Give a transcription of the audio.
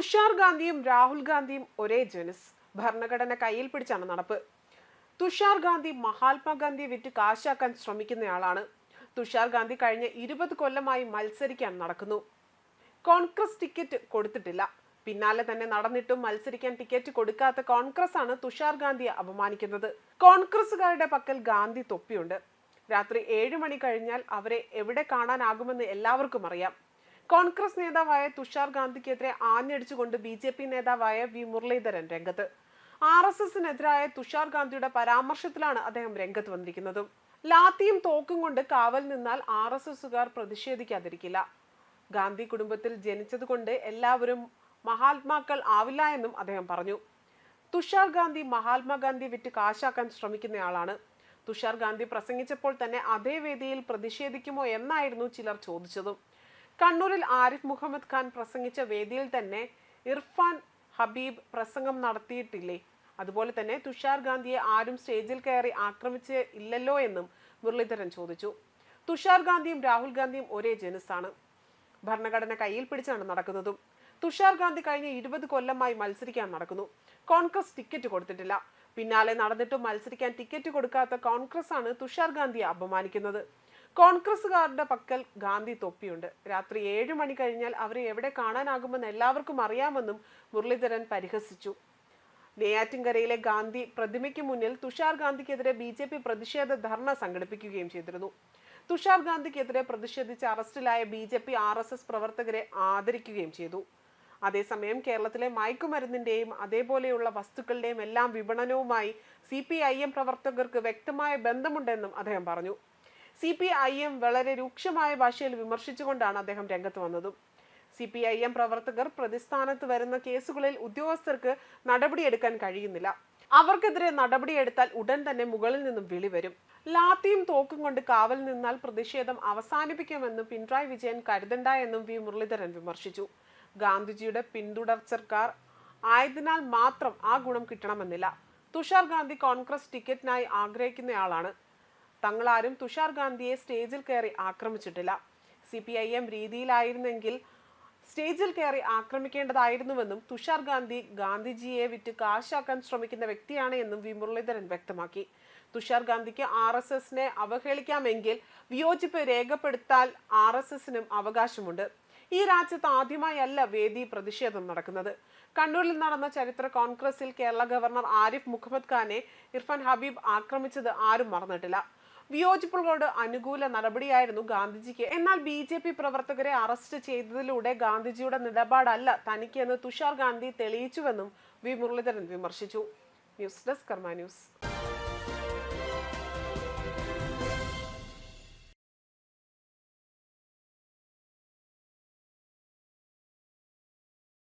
തുഷാർ ഗാന്ധിയും രാഹുൽ ഗാന്ധിയും ഒരേ ജനസ്. ഭരണഘടന കയ്യിൽ പിടിച്ചാണ് നടപ്പ്. തുഷാർ ഗാന്ധി മഹാത്മാഗാന്ധിയെ വിറ്റ് കാശാക്കാൻ ശ്രമിക്കുന്നയാളാണ്. തുഷാർ ഗാന്ധി കഴിഞ്ഞ ഇരുപത് കൊല്ലമായി മത്സരിക്കാൻ നടക്കുന്നു. കോൺഗ്രസ് ടിക്കറ്റ് കൊടുത്തിട്ടില്ല. പിന്നാലെ തന്നെ നടന്നിട്ടും മത്സരിക്കാൻ ടിക്കറ്റ് കൊടുക്കാത്ത കോൺഗ്രസ് ആണ് തുഷാർ ഗാന്ധിയെ അപമാനിക്കുന്നത്. കോൺഗ്രസുകാരുടെ പക്കൽ ഗാന്ധി തൊപ്പിയുണ്ട്. രാത്രി ഏഴ് മണി കഴിഞ്ഞാൽ അവരെ എവിടെ കാണാനാകുമെന്ന് എല്ലാവർക്കും അറിയാം. കോൺഗ്രസ് നേതാവായ തുഷാർ ഗാന്ധിക്കെതിരെ ആഞ്ഞടിച്ചുകൊണ്ട് ബി ജെ പി നേതാവായ വി മുരളീധരൻ രംഗത്ത്. ആർ എസ് എസിനെതിരായ തുഷാർ ഗാന്ധിയുടെ പരാമർശത്തിലാണ് അദ്ദേഹം രംഗത്ത് വന്നിരിക്കുന്നത്. ലാത്തിയും തോക്കും കൊണ്ട് കാവൽ നിന്നാൽ ആർ എസ് എസുകാർ പ്രതിഷേധിക്കാതിരിക്കില്ല. ഗാന്ധി കുടുംബത്തിൽ ജനിച്ചതുകൊണ്ട് എല്ലാവരും മഹാത്മാക്കൾ ആവില്ല എന്നും അദ്ദേഹം പറഞ്ഞു. തുഷാർ ഗാന്ധി മഹാത്മാഗാന്ധി വിറ്റ് കാശാക്കാൻ ശ്രമിക്കുന്നയാളാണ്. തുഷാർ ഗാന്ധി പ്രസംഗിച്ചപ്പോൾ തന്നെ അതേ വേദിയിൽ പ്രതിഷേധിക്കുമോ എന്നായിരുന്നു ചിലർ ചോദിച്ചതും. കണ്ണൂരിൽ ആരിഫ് മുഹമ്മദ് ഖാൻ പ്രസംഗിച്ച വേദിയിൽ തന്നെ ഇർഫാൻ ഹബീബ് പ്രസംഗം നടത്തിയിട്ടില്ലേ? അതുപോലെ തന്നെ തുഷാർ ഗാന്ധിയെ ആരും സ്റ്റേജിൽ കയറി ആക്രമിച്ച് ഇല്ലല്ലോ എന്നും മുരളീധരൻ ചോദിച്ചു. തുഷാർ ഗാന്ധിയും രാഹുൽ ഗാന്ധിയും ഒരേ ജനസാണ് ഭരണഘടന കയ്യിൽ പിടിച്ചാണ് നടക്കുന്നതും. തുഷാർ ഗാന്ധി കഴിഞ്ഞ ഇരുപത് കൊല്ലമായി മത്സരിക്കാൻ നടക്കുന്നു. കോൺഗ്രസ് ടിക്കറ്റ് കൊടുത്തിട്ടില്ല. പിന്നാലെ നടന്നിട്ടും മത്സരിക്കാൻ ടിക്കറ്റ് കൊടുക്കാത്ത കോൺഗ്രസ് ആണ് തുഷാർ ഗാന്ധിയെ അപമാനിക്കുന്നത്. കോൺഗ്രസുകാരുടെ പക്കൽ ഗാന്ധി തൊപ്പിയുണ്ട്. രാത്രി ഏഴ് മണി കഴിഞ്ഞാൽ അവരെ എവിടെ കാണാനാകുമെന്ന് എല്ലാവർക്കും അറിയാമെന്നും മുരളീധരൻ പരിഹസിച്ചു. നെയ്യാറ്റിൻകരയിലെ ഗാന്ധി പ്രതിമയ്ക്ക് മുന്നിൽ തുഷാർ ഗാന്ധിക്കെതിരെ ബി ജെ പി പ്രതിഷേധ ധർണ സംഘടിപ്പിക്കുകയും ചെയ്തിരുന്നു. തുഷാർ ഗാന്ധിക്കെതിരെ പ്രതിഷേധിച്ച് അറസ്റ്റിലായ B J P R S S പ്രവർത്തകരെ ആദരിക്കുകയും ചെയ്തു. അതേസമയം കേരളത്തിലെ മയക്കുമരുന്നിന്റെയും അതേപോലെയുള്ള വസ്തുക്കളുടെയും എല്ലാം വിപണനവുമായി സി പി ഐ എം പ്രവർത്തകർക്ക് വ്യക്തമായ ബന്ധമുണ്ടെന്നും അദ്ദേഹം പറഞ്ഞു. സി പി ഐ എം വളരെ രൂക്ഷമായ ഭാഷയിൽ വിമർശിച്ചുകൊണ്ടാണ് അദ്ദേഹം രംഗത്ത് വന്നതും. സി പി ഐ എം പ്രവർത്തകർ പ്രതിസ്ഥാനത്ത് വരുന്ന കേസുകളിൽ ഉദ്യോഗസ്ഥർക്ക് നടപടിയെടുക്കാൻ കഴിയുന്നില്ല. അവർക്കെതിരെ നടപടിയെടുത്താൽ ഉടൻ തന്നെ മുകളിൽ നിന്നും വിളി വരും. ലാത്തിയും തോക്കും കൊണ്ട് കാവൽ നിന്നാൽ പ്രതിഷേധം അവസാനിപ്പിക്കുമെന്നും പിണറായി വിജയൻ കരുതണ്ട എന്നും വി മുരളീധരൻ വിമർശിച്ചു. ഗാന്ധിജിയുടെ പിന്തുടർച്ചക്കാർ ആയതിനാൽ മാത്രം ആ ഗുണം കിട്ടണമെന്നില്ല. തുഷാർ ഗാന്ധി കോൺഗ്രസ് ടിക്കറ്റിനായി ആഗ്രഹിക്കുന്നയാളാണ്. തങ്ങളാരും തുഷാർ ഗാന്ധിയെ സ്റ്റേജിൽ കയറി ആക്രമിച്ചിട്ടില്ല. സി പി ഐ എം രീതിയിലായിരുന്നെങ്കിൽ സ്റ്റേജിൽ കയറി ആക്രമിക്കേണ്ടതായിരുന്നുവെന്നും തുഷാർ ഗാന്ധി ഗാന്ധിജിയെ വിറ്റ് കാശാക്കാൻ ശ്രമിക്കുന്ന വ്യക്തിയാണ് എന്നും വി മുരളീധരൻ വ്യക്തമാക്കി. തുഷാർ ഗാന്ധിക്ക് ആർ എസ് എസിനെ അവഹേളിക്കാമെങ്കിൽ വിയോജിപ്പ് രേഖപ്പെടുത്താൻ ആർ എസ് എസിനും അവകാശമുണ്ട്. ഈ രാജ്യത്ത് ആദ്യമായല്ല വേദി പ്രതിഷേധം നടക്കുന്നത്. കണ്ണൂരിൽ നടന്ന ചരിത്ര കോൺഗ്രസിൽ കേരള ഗവർണർ ആരിഫ് മുഹമ്മദ് ഖാനെ ഇർഫാൻ ഹബീബ് ആക്രമിച്ചത് ആരും മറന്നിട്ടില്ല. വിയോജിപ്പുകളോട് അനുകൂല നടപടിയായിരുന്നു ഗാന്ധിജിക്ക്. എന്നാൽ ബി ജെ പി പ്രവർത്തകരെ അറസ്റ്റ് ചെയ്തതിലൂടെ ഗാന്ധിജിയുടെ നിലപാടല്ല തനിക്കെന്ന് തുഷാർ ഗാന്ധി തെളിയിച്ചുവെന്നും വി മുരളീധരൻ വിമർശിച്ചു. News desk Karma news.